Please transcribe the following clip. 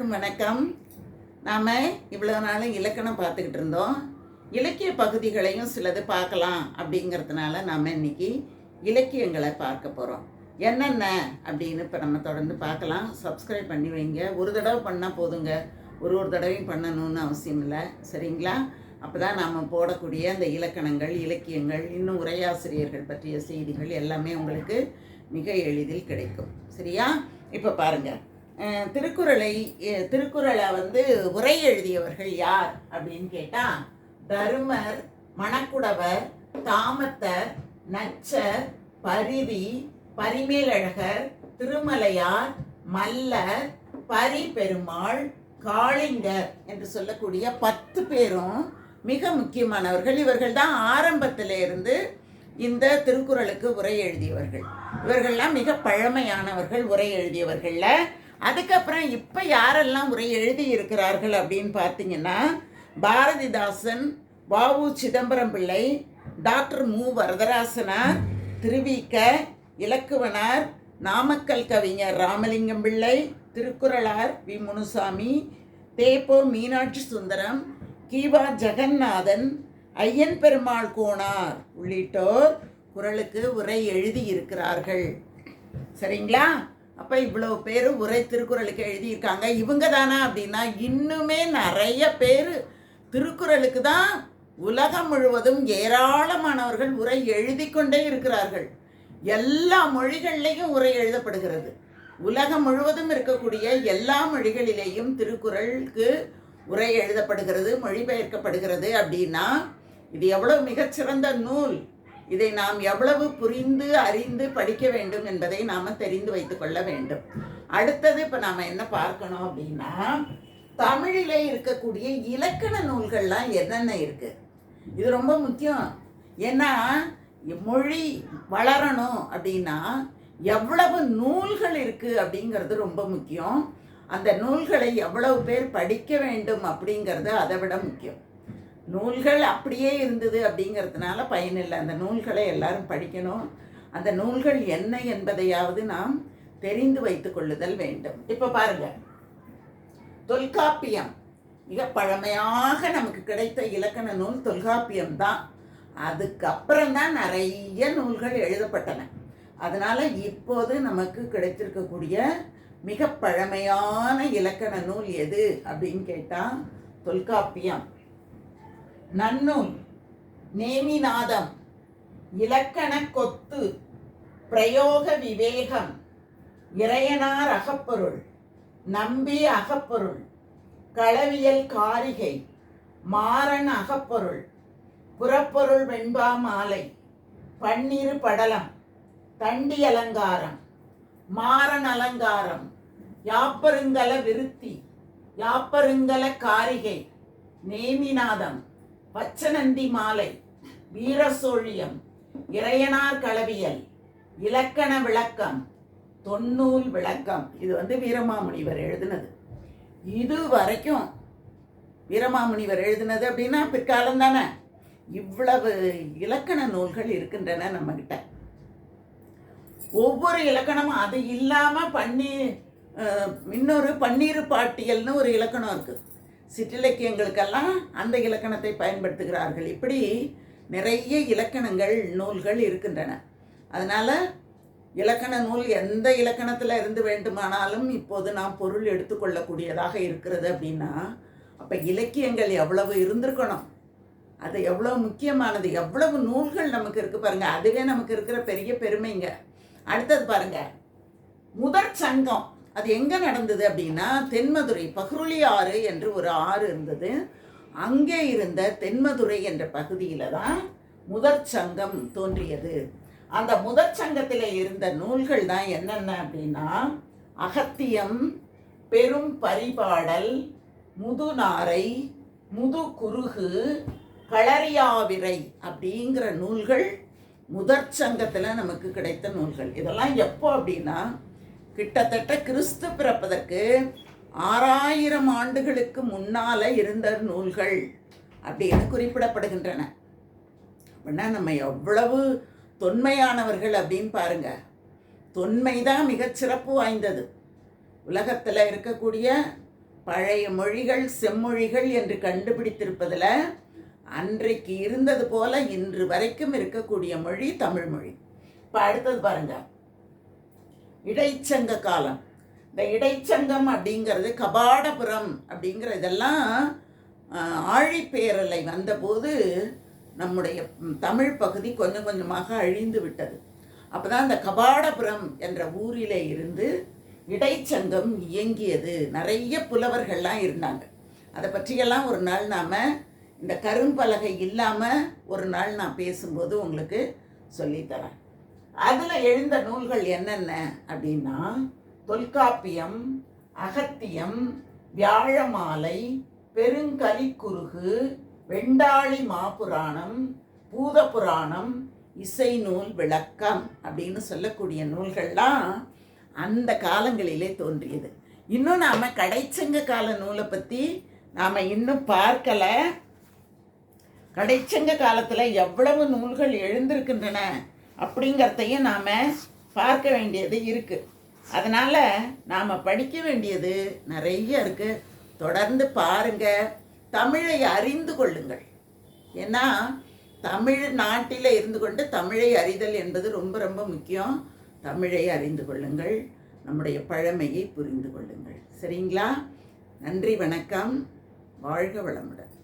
எல்லோருக்கும் வணக்கம். நாம் இவ்வளோ நாள் இலக்கணம் பார்த்துக்கிட்டு இருந்தோம். இலக்கிய பகுதிகளையும் சிலது பார்க்கலாம் அப்படிங்கிறதுனால நாம் இன்னைக்கு இலக்கியங்களை பார்க்க போகிறோம் என்னென்ன அப்படின்னு இப்போ நம்ம தொடர்ந்து பார்க்கலாம். சப்ஸ்கிரைப் பண்ணி வைங்க. ஒரு தடவை பண்ணால் போதுங்க. ஒரு ஒரு தடவையும் பண்ணணும்னு அவசியம் இல்லை. சரிங்களா? அப்போ தான் நாம் போடக்கூடிய அந்த இலக்கணங்கள் இலக்கியங்கள் இன்னும் உரையாசிரியர்கள் பற்றிய செய்திகள் எல்லாமே உங்களுக்கு மிக எளிதில் கிடைக்கும். சரியா? இப்போ பாருங்கள் திருக்குறளை திருக்குறளை வந்து உரை எழுதியவர்கள் யார் அப்படின்னு கேட்டால் தருமர் மணக்குடவர் தாமத்தர் நச்சர் பரிதி பரிமேலழகர் திருமலையார் மல்லர் பரிபெருமாள் காளிங்கர் என்று சொல்லக்கூடிய பத்து பேரும் மிக முக்கியமானவர்கள். இவர்கள் தான் ஆரம்பத்தில இருந்து இந்த திருக்குறளுக்கு உரை எழுதியவர்கள். இவர்கள்லாம் மிக பழமையானவர்கள் உரை எழுதியவர்கள்ல. அதுக்கப்புறம் இப்போ யாரெல்லாம் உரை எழுதி இருக்கிறார்கள் அப்படின்னு பார்த்தீங்கன்னா பாரதிதாசன் வாவு சிதம்பரம் பிள்ளை டாக்டர் மு. வரதராசனார் திருவிக்க இலக்குவனார் நாமக்கல் கவிஞர் ராமலிங்கம் பிள்ளை திருக்குறளார் வி. முனுசாமி தேப்போ மீனாட்சி சுந்தரம் கீவா ஜெகநாதன் ஐயன் பெருமாள் கோனார் உள்ளிட்டோர் குறளுக்கு உரை எழுதி இருக்கிறார்கள் சரிங்களா? அப்போ இவ்வளோ பேர் உரை திருக்குறளுக்கு எழுதியிருக்காங்க. இவங்க தானா அப்படின்னா இன்னுமே நிறைய பேர் திருக்குறளுக்கு தான் உலகம் முழுவதும் ஏராளமானவர்கள் உரை எழுதி கொண்டே இருக்கிறார்கள். எல்லா மொழிகள்லையும் உரை எழுதப்படுகிறது. உலகம் முழுவதும் இருக்கக்கூடிய எல்லா மொழிகளிலேயும் திருக்குறளுக்கு உரை எழுதப்படுகிறது மொழிபெயர்க்கப்படுகிறது அப்படின்னா இது எவ்வளோ மிகச்சிறந்த நூல். இதை நாம் எவ்வளவு புரிந்து அறிந்து படிக்க வேண்டும் என்பதை நாம் தெரிந்து வைத்துக் கொள்ள வேண்டும். அடுத்தது இப்போ நாம் என்ன பார்க்கணும் அப்படின்னா தமிழிலே இருக்கக்கூடிய இலக்கண நூல்கள்லாம் என்னென்ன இருக்கு? இது ரொம்ப முக்கியம். ஏன்னா மொழி வளரணும் அப்படின்னா எவ்வளவு நூல்கள் இருக்கு அப்படிங்கிறது ரொம்ப முக்கியம். அந்த நூல்களை எவ்வளவு பேர் படிக்க வேண்டும் அப்படிங்கிறது அதை விட முக்கியம். நூல்கள் அப்படியே இருந்தது அப்படிங்கிறதுனால பயனில்லை அந்த நூல்களை எல்லாரும் படிக்கணும். அந்த நூல்கள் என்ன என்பதையாவது நாம் தெரிந்து வைத்து கொள்ளுதல் வேண்டும். இப்போ பாருங்க. தொல்காப்பியம். மிக பழமையாக நமக்கு கிடைத்த இலக்கண நூல் தொல்காப்பியம் தான். அதுக்கப்புறம் தான் நிறைய நூல்கள் எழுதப்பட்டன. அதனால் இப்போது நமக்கு கிடைத்திருக்கக்கூடிய மிக பழமையான இலக்கண நூல் எது அப்படின்னு கேட்டால் தொல்காப்பியம். நன்னூல் நேமிநாதம் இலக்கண கொத்து பிரயோக விவேகம் இறையனார் அகப்பொருள் நம்பி அகப்பொருள் களவியல் காரிகை மாறன் அகப்பொருள் புறப்பொருள் வெண்பா மாலை பன்னிரு படலம் தண்டி அலங்காரம் மாறன் அலங்காரம் யாப்பருங்கல விருத்தி யாப்பருங்கல காரிகை நேமிநாதம். பச்சநந்தி மாலை வீரசோழியம் இறையனார் களவியல் இலக்கண விளக்கம் தொன்னூல் விளக்கம். இது வந்து வீரமாமுனிவர் எழுதினது. இது வரைக்கும் வீரமாமுனிவர் எழுதினது அப்படின்னா பிற்காலம் தானே? இவ்வளவு இலக்கண நூல்கள் இருக்கின்றன நம்மக்கிட்ட ஒவ்வொரு இலக்கணமும் அது இல்லாமல் பன்னீர் இன்னொரு பன்னீர் பாட்டியல்னு ஒரு இலக்கணம் இருக்குது சிற்றிலக்கியங்களுக்கெல்லாம் அந்த இலக்கணத்தை பயன்படுத்துகிறார்கள். இப்படி நிறைய இலக்கணங்கள் நூல்கள் இருக்கின்றன. அதனால் இலக்கண நூல் எந்த இலக்கணத்தில் இருந்து வேண்டுமானாலும் இப்போது நாம் பொருள் எடுத்துக்கொள்ளக்கூடியதாக இருக்கிறது அப்படின்னா அப்போ இலக்கியங்கள் எவ்வளவு இருந்திருக்கணும்? அது எவ்வளோ முக்கியமானது? எவ்வளவு நூல்கள் நமக்கு இருக்குது பாருங்கள் அதுவே நமக்கு இருக்கிற பெரிய பெருமைங்க. அடுத்தது பாருங்கள் முதற் சங்கம். அது எங்கே நடந்தது அப்படின்னா தென்மதுரை பஹ்ருளி ஆறு என்று ஒரு ஆறு இருந்தது. அங்கே இருந்த தென்மதுரை என்ற பகுதியில் தான் முதற் சங்கம் தோன்றியது. அந்த முதற் சங்கத்தில் இருந்த நூல்கள் தான் என்னென்ன அப்படின்னா அகத்தியம் பெரும் பரிபாடல் முதுநாரை முது குறுகு களரியாவிரை அப்படிங்கிற நூல்கள் முதற் சங்கத்தில் நமக்கு கிடைத்த நூல்கள். இதெல்லாம் எப்போ அப்படின்னா கிட்டத்தட்ட கிறிஸ்து பிறப்பதற்கு ஆறாயிரம் ஆண்டுகளுக்கு முன்னால இருந்த நூல்கள் அப்படின்னு குறிப்பிடப்படுகின்றன. அப்படின்னா நம்ம எவ்வளவு தொன்மையானவர்கள் அப்படின்னு பாருங்க. தொன்மை தான் மிகச் சிறப்பு வாய்ந்தது. உலகத்தில் இருக்கக்கூடிய பழைய மொழிகள் செம்மொழிகள் என்று கண்டுபிடித்திருப்பதில் அன்றைக்கு இருந்தது போல இன்று வரைக்கும் இருக்கக்கூடிய மொழி தமிழ் மொழி. இப்போ அடுத்தது பாருங்கள் இடைச்சங்க காலம். இந்த இடைச்சங்கம் அப்படிங்கிறது கபாடபுரம் அப்படிங்கிற இதெல்லாம் ஆழிப்பேரலை வந்தபோது நம்முடைய தமிழ் பகுதி கொஞ்சம் கொஞ்சமாக அழிந்து விட்டது. அப்போ தான் அந்த கபாடபுரம் என்ற ஊரிலே இருந்து இடைச்சங்கம் இயங்கியது. நிறைய புலவர்கள்லாம் இருந்தாங்க. அதை பற்றியெல்லாம் ஒரு நாள் நாம் இந்த கரும்பலகை இல்லாமல் ஒரு நாள் நான் பேசும்போது உங்களுக்கு சொல்லித்தரேன். அதில் எழுந்த நூல்கள் என்னென்ன அப்படின்னா தொல்காப்பியம் அகத்தியம் வியாழமாலை பெருங்கலிக்குருகு வெண்டாளி மாபுராணம் பூதபுராணம் இசை நூல் விளக்கம் அப்படின்னு சொல்லக்கூடிய நூல்கள்லாம் அந்த காலங்களிலே தோன்றியது. இன்னும் நாம் கடைச்சங்க கால நூலை பற்றி நாம் இன்னும் பார்க்கலை. கடைச்சங்க காலத்தில் எவ்வளவு நூல்கள் எழுந்திருக்கின்றன? அப்படிங்கிறதையும் நாம் பார்க்க வேண்டியது இருக்குது அதனால் நாம் படிக்க வேண்டியது நிறைய இருக்குது தொடர்ந்து பாருங்கள் தமிழை அறிந்து கொள்ளுங்கள். ஏன்னா தமிழ் நாட்டில் இருந்து கொண்டு தமிழை அறிதல் என்பது ரொம்ப ரொம்ப முக்கியம். தமிழை அறிந்து கொள்ளுங்கள். நம்முடைய பழமையை புரிந்து கொள்ளுங்கள். சரிங்களா? நன்றி வணக்கம். வாழ்க வளமுடன்.